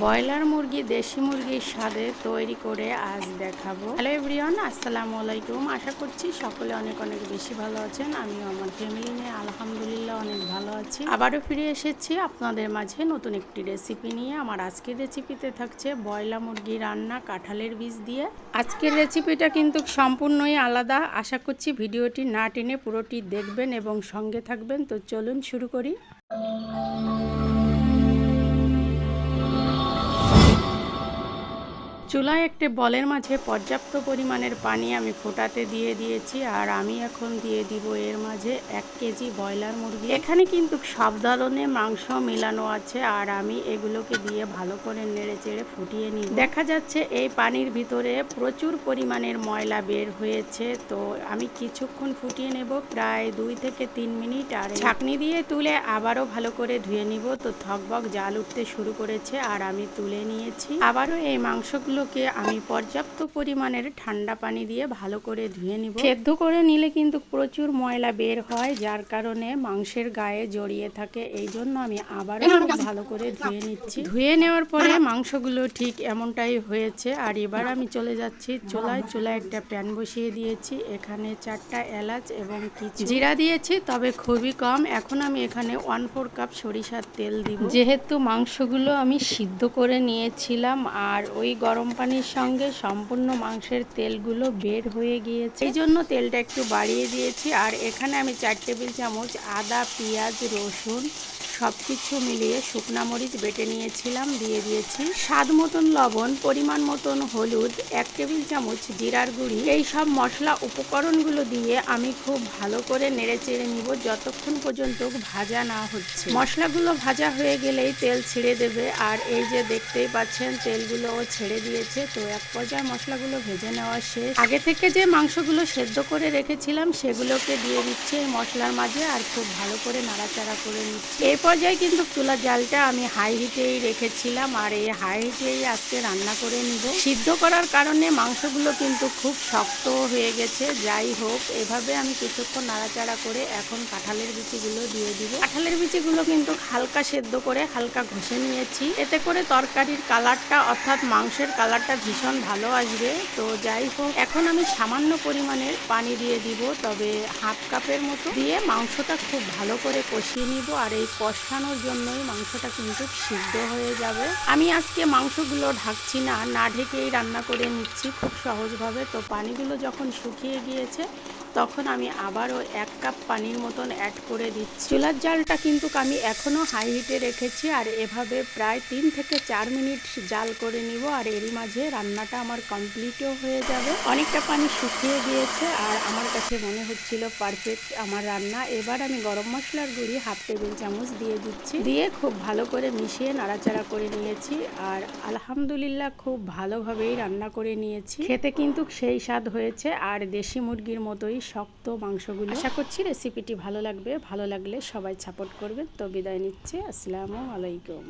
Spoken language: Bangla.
ব্রয়লার মুরগি, দেশি মুরগির স্বাদে তৈরি করে আজ দেখাবো। হ্যালো এভরিওয়ান, আসসালামু আলাইকুম। আশা করছি সকলে অনেক অনেক বেশি ভালো আছেন। আমিও আমার ফ্যামিলি নিয়ে আলহামদুলিল্লাহ অনেক ভালো আছি। আবারও ফিরে এসেছি আপনাদের মাঝে নতুন একটি রেসিপি নিয়ে। আমার আজকের রেসিপিতে থাকছে ব্রয়লার মুরগি রান্না কাঁঠালের বীজ দিয়ে। আজকের রেসিপিটা কিন্তু সম্পূর্ণই আলাদা। আশা করছি ভিডিওটি না টেনে পুরোটি দেখবেন এবং সঙ্গে থাকবেন। তো চলুন শুরু করি। চুলায় একটি বলের মাঝে পর্যাপ্ত পরিমাণের পানি আমি ফোটাতে দিয়ে দিয়েছি আর আমি এখন দিয়ে দিব এর মাঝে এক কেজি ব্রয়লার মুরগি। এখানে কিন্তু সব ধরনের মাংস মিলানো আছে আর আমি এগুলোকে দিয়ে ভালো করে নেড়ে চেড়ে ফুটিয়ে নিই দেখা যাচ্ছে এই পানির ভিতরে প্রচুর পরিমাণের ময়লা বের হয়েছে, তো আমি কিছুক্ষণ ফুটিয়ে নেব প্রায় দুই থেকে তিন মিনিট আর ছাকনি দিয়ে তুলে আবারও ভালো করে ধুয়ে নিব। তো থকবক জাল উঠতে শুরু করেছে আর আমি তুলে নিয়েছি। আবারও এই মাংসগুলো মাছগুলোকে আমি পর্যাপ্ত পরিমাণের ঠান্ডা পানি দিয়ে ভালো করে ধুয়ে নিব। সেদ্ধ করে নিলে কিন্তু প্রচুর ময়লা বের হয় যার কারণে মাংসের গায়ে জড়িয়ে থাকে। এই জন্য আমি আবারও ভালো করে ধুয়ে নিচ্ছি। ধুয়ে নেওয়ার পরে মাংসগুলো ঠিক এমনটাই হয়েছে। আর এবার আমি চলে যাচ্ছি। চুলায় চুলায় একটা প্যান বসিয়ে দিয়েছি। এখানে চারটা এলাচ এবং কিছু জিরা দিয়েছি তবে খুবই কম। এখন আমি এখানে ওয়ান ফোর কাপ সরিষার তেল দিব। যেহেতু মাংসগুলো আমি সিদ্ধ করে নিয়েছিলাম আর ওই গরম পানির সঙ্গে সম্পূর্ণ মাংসের তেলগুলো বের হয়ে গিয়েছে। এই জন্য তেলটা একটু বাড়িয়ে দিয়েছি। আর এখানে আমি চার টেবিল চামচ আদা, পেঁয়াজ, রসুন সব কিছু মিলিয়ে শুকনা মরিচ বেটে নিয়েছিলাম, দিয়ে দিয়েছি স্বাদ মতন লবণ, পরিমাণ মতন হলুদ, এক টেবিল চামচ জিরার গুঁড়ি। এই সব মশলা উপকরণগুলো দিয়ে আমি খুব ভালো করে নেড়ে চেড়ে নিব যতক্ষণ পর্যন্ত ভাজা না হচ্ছে। মশলাগুলো ভাজা হয়ে গেলেই তেল ছেড়ে দেবে, আর এই যে দেখতেই পাচ্ছেন, তেলগুলোও ছেড়ে দিয়েছে। তো এক পর্যায়ে মশলাগুলো ভেজে নেওয়া শেষ। আগে থেকে যে মাংসগুলো সেদ্ধ করে রেখেছিলাম, সেগুলোকে দিয়ে দিচ্ছি মশলার মাঝে, আর খুব ভালো করে নাড়াচাড়া করে নিচ্ছি। এরপর পর্যায়ে কিন্তু চুলার জালটা আমি হাই হিটেই রেখেছিলাম আর এই হাই হিটেই আজকে রান্না করে নিব। সিদ্ধ করার কারণে মাংসগুলো কিন্তু খুব শক্ত হয়ে গেছে। যাই হোক, এভাবে আমি কিছুক্ষণ নাড়াচাড়া করে এখন কাঁঠালের বিচিগুলো দিয়ে দিব। কাঁঠালের বিচিগুলো কিন্তু হালকা সেদ্ধ করে হালকা ঘষে নিয়েছি। এতে করে তরকারির কালারটা অর্থাৎ মাংসের কালারটা ভীষণ ভালো আসবে। তো যাই হোক, এখন আমি সামান্য পরিমাণের পানি দিয়ে দিব, তবে হাফ কাপের মতো। দিয়ে মাংসটা খুব ভালো করে কষিয়ে নিব আর এই কষ কষানোর জন্যই মাংসটা কিন্তু সিদ্ধ হয়ে যাবে। আমি আজকে মাংসগুলো ঢাকছি না না ঢেকেই রান্না করে নিচ্ছি খুব সহজভাবে। তো পানিগুলো যখন শুকিয়ে গিয়েছে, তখন আমি আবারও এক কাপ পানির মতন অ্যাড করে দিচ্ছি। চুলার জালটা কিন্তু আমি এখনও হাই হিটে রেখেছি আর এভাবে প্রায় তিন থেকে চার মিনিট জাল করে নিব আর এরই মাঝে রান্নাটা আমার কমপ্লিটও হয়ে যাবে। অনেকটা পানি শুকিয়ে গিয়েছে আর আমার কাছে মনে হচ্ছিল পারফেক্ট আমার রান্না। এবার আমি গরম মশলার গুঁড়ি হাফ টেবিল চামচ দিয়ে দিচ্ছি। দিয়ে খুব ভালো করে মিশিয়ে নাড়াচাড়া করে নিয়েছি আর আলহামদুলিল্লাহ খুব ভালোভাবেই রান্না করে নিয়েছি। খেতে কিন্তু সেই স্বাদ হয়েছে আর দেশি মুরগির মতোই শক্ত মাংসগুলো। আশা করছি রেসিপিটি ভালো লাগবে। ভালো লাগলে সবাই সাপোর্ট করবেন। তো বিদায় নিচ্ছে। আসসালামু আলাইকুম।